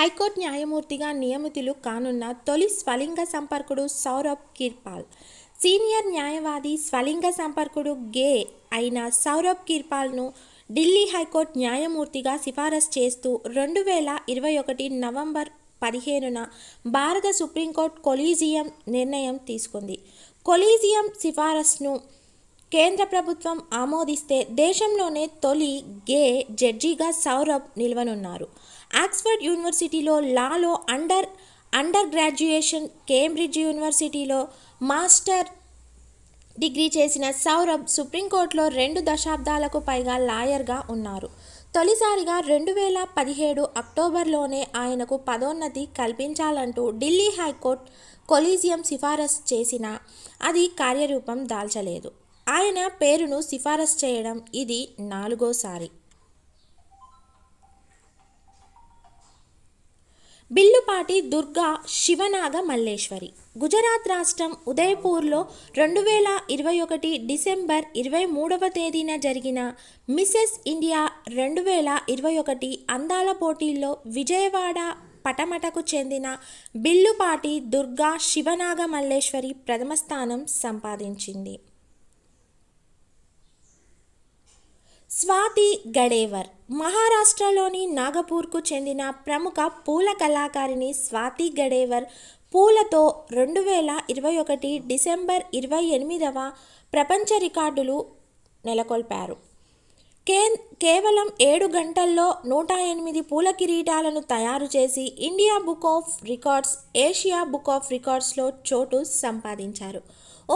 High court న్యాయమూర్తిగా నియమితులు కానున్న తొలి స్వలింగ సంపర్కుడు సౌరభ్ కిర్పాల్. సీనియర్ న్యాయవాది స్వలింగ సంపర్కుడు గే అయిన సౌరభ్ కిర్పాల్ను ఢిల్లీ హైకోర్టు న్యాయమూర్తిగా సిఫారసు చేస్తూ రెండు వేల ఇరవై ఒకటి నవంబర్ పదిహేనున భారత సుప్రీంకోర్టు కొలీజియం నిర్ణయం తీసుకుంది. కొలీజియం సిఫారసును కేంద్ర ప్రభుత్వం ఆమోదిస్తే దేశంలోనే తొలి గే జడ్జిగా సౌరభ్ నిల్వనున్నారు. ఆక్స్ఫర్డ్ యూనివర్సిటీలో లాలో అండర్ అండర్ గ్రాడ్యుయేషన్ కేంబ్రిడ్జ్ యూనివర్సిటీలో మాస్టర్ డిగ్రీ చేసిన సౌరభ్ సుప్రీంకోర్టులో రెండు దశాబ్దాలకు పైగా లాయర్గా ఉన్నారు. తొలిసారిగా రెండు వేల పదిహేడు అక్టోబర్లోనే ఆయనకు పదోన్నతి కల్పించాలంటూ ఢిల్లీ హైకోర్టు కొలీజియం సిఫారసు చేసినా అది కార్యరూపం దాల్చలేదు. ఆయన పేరును సిఫారసు చేయడం ఇది నాలుగోసారి. బిల్లుపాటి దుర్గా శివనాగ మల్లేశ్వరి. గుజరాత్ రాష్ట్రం ఉదయపూర్లో రెండు వేల ఇరవై ఒకటి డిసెంబర్ ఇరవై మూడవ తేదీన జరిగిన మిసెస్ ఇండియా రెండు వేల ఇరవై ఒకటి అందాల పోటీల్లో విజయవాడ పటమటకు చెందిన బిల్లుపాటి దుర్గా శివనాగ మల్లేశ్వరి ప్రథమ స్థానం సంపాదించింది. స్వాతి గడేవర్ మహారాష్ట్రలోని నాగపూర్కు చెందిన ప్రముఖ పూల కళాకారిణి స్వాతి గడేవర్ పూలతో రెండు వేల ఇరవై ఒకటి డిసెంబర్ ఇరవై ఎనిమిదవ ప్రపంచ రికార్డులు నెలకొల్పారు. కే కేవలం ఏడు గంటల్లో నూట ఎనిమిది పూల కిరీటాలను తయారు చేసి India book of records Asia book of రికార్డ్స్లో చోటు సంపాదించారు.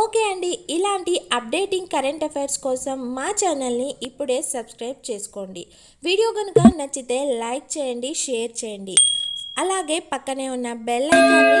ఓకే అండి. ఇలాంటి అప్డేటింగ్ కరెంట్ అఫైర్స్ కోసం మా ఛానల్ని ఇప్పుడే సబ్స్క్రైబ్ చేసుకోండి. వీడియో కనుక నచ్చితే లైక్ చేయండి షేర్ చేయండి. అలాగే పక్కనే ఉన్న బెల్ ఐకాన్ని